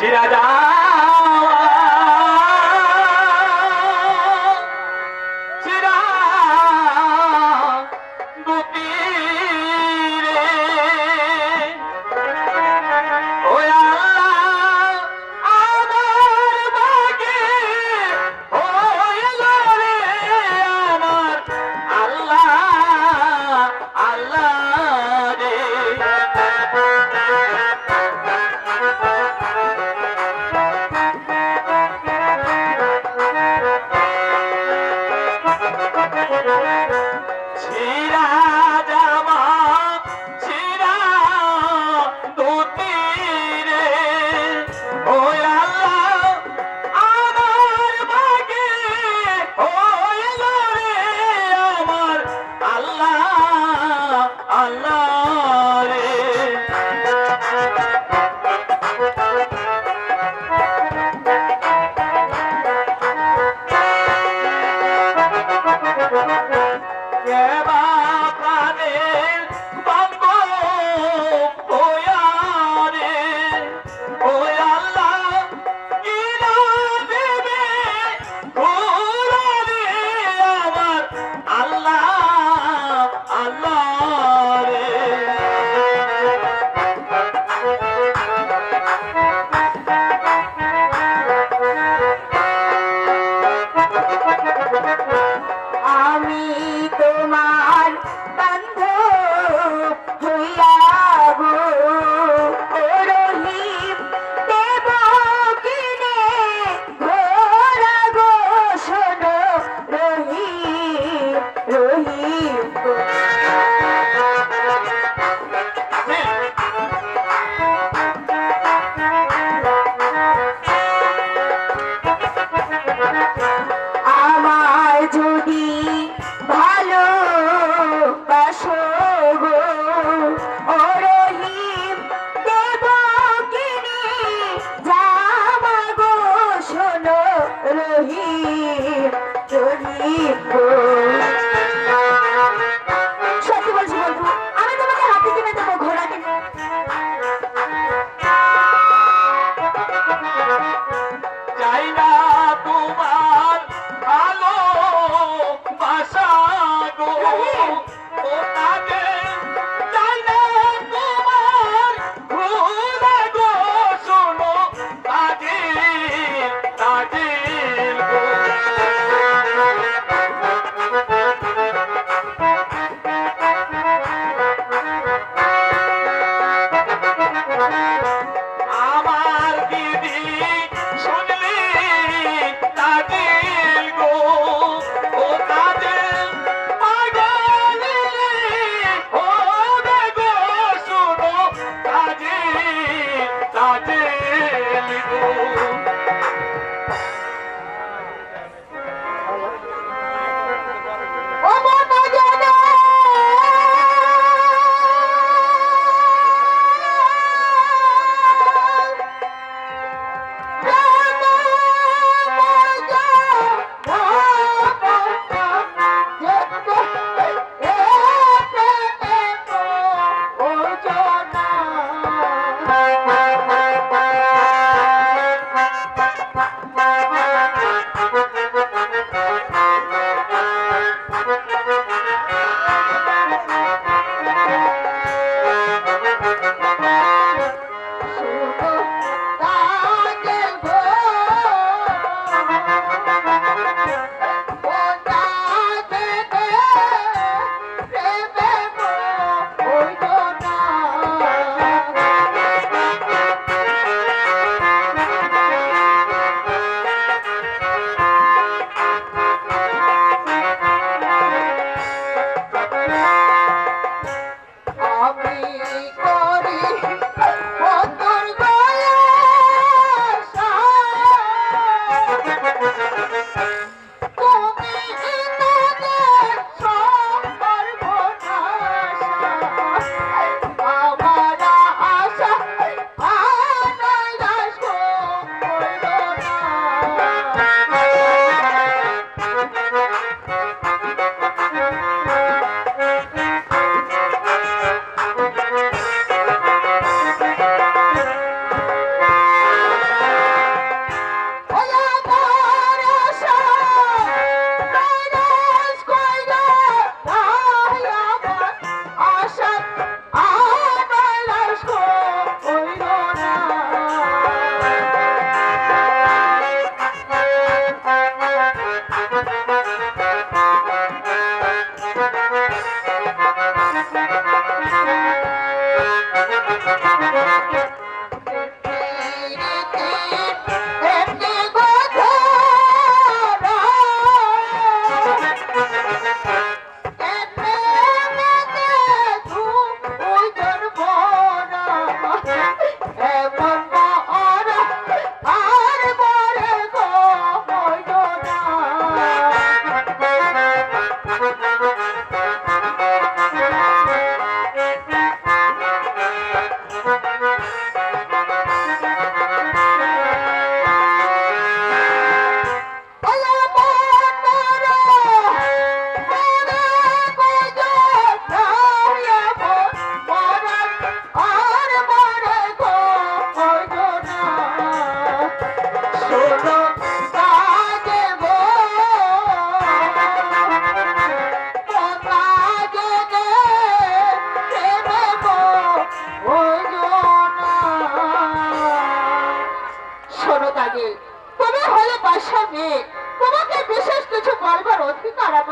চিরা আল্লাহ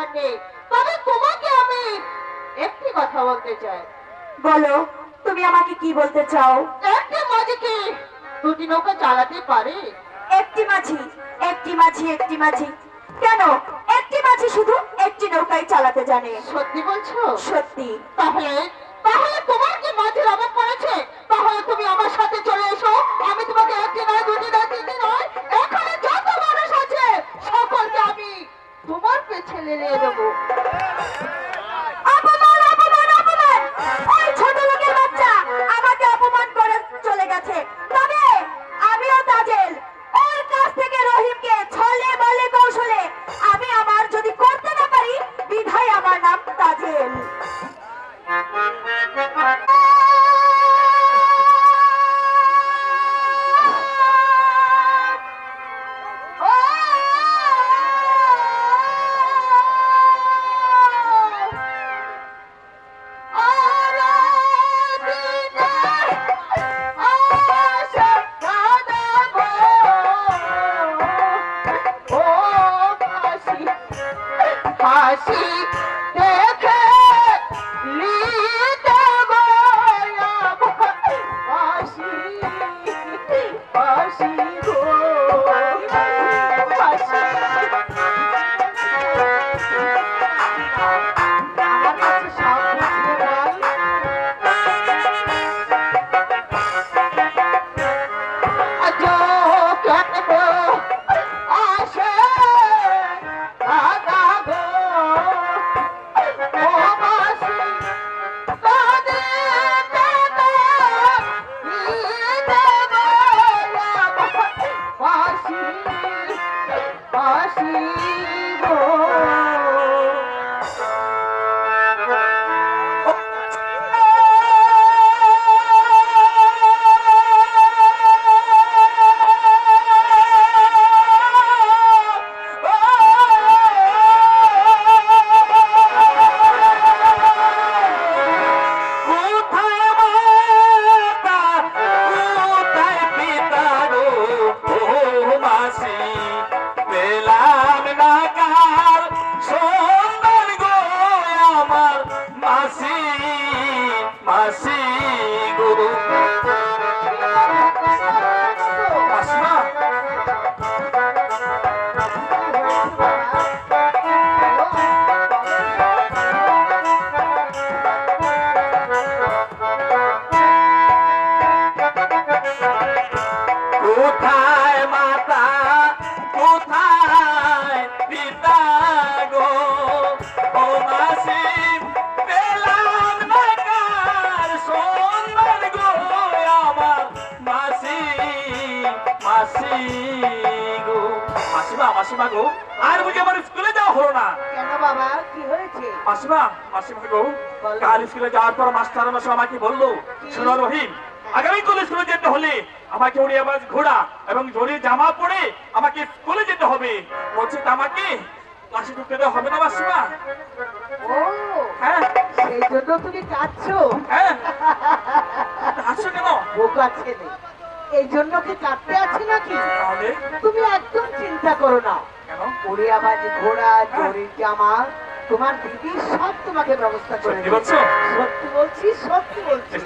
থাকে। তবে তোমাকে আমি একটি কথা বলতে চাই। বলো তুমি আমাকে কি বলতে চাও? একটি মাঝি কি? দুটি নৌকা চালাতে পারে? একটি মাঝি একটি মাঝি একটি মাঝি। কেন? একটি মাঝি শুধু একটি নৌকাই চালাতে জানে। সত্যি বলছো? সত্যি। তাহলে তাহলে তোমার কি মাঝির অভাব পড়েছে? তাহলে তুমি আমার সাথে চলে এসো। আমি তোমাকে একটি নয় দুটি নয় তিনটি নয়। এখানে যত মানুষ আছে সকলকে আমি তোমার পেছনে নিয়ে দেবো I see. মাসি মাসি গো। মাসিমা মাসিমা গো আর বুঝি আমার স্কুলে যাওয়া হলো না। কেন বাবা কি হয়েছে? মাসিমা মাসিমা গো কাল স্কুলে যাওয়ার পর মাস্টার মাসে আমাকে বলল শোনো রহিম আগামী কাল স্কুলে যেতে হলে আমাকে উড়িয়ে বাস ঘোড়া এবং জোরে জামা পরে আমাকে স্কুলে যেতে হবে। বলছে আমাকে ক্লাসে ঢুকতে দেওয়া হবে না মাসিমা। ও হ্যাঁ। সেই জন্য তুমি কাঁদছো? হ্যাঁ। হাসছো কেন? বোকা ছেলে। এই জন্য কি কাঁদতে আছে নাকি? তুমি একদম চিন্তা করো না। ওরে আবার ঘোড়া জরির জামা তোমার দিদি সব তোমাকে ব্যবস্থা করে সত্যি বলছি? বলছো? সত্যি বলছি।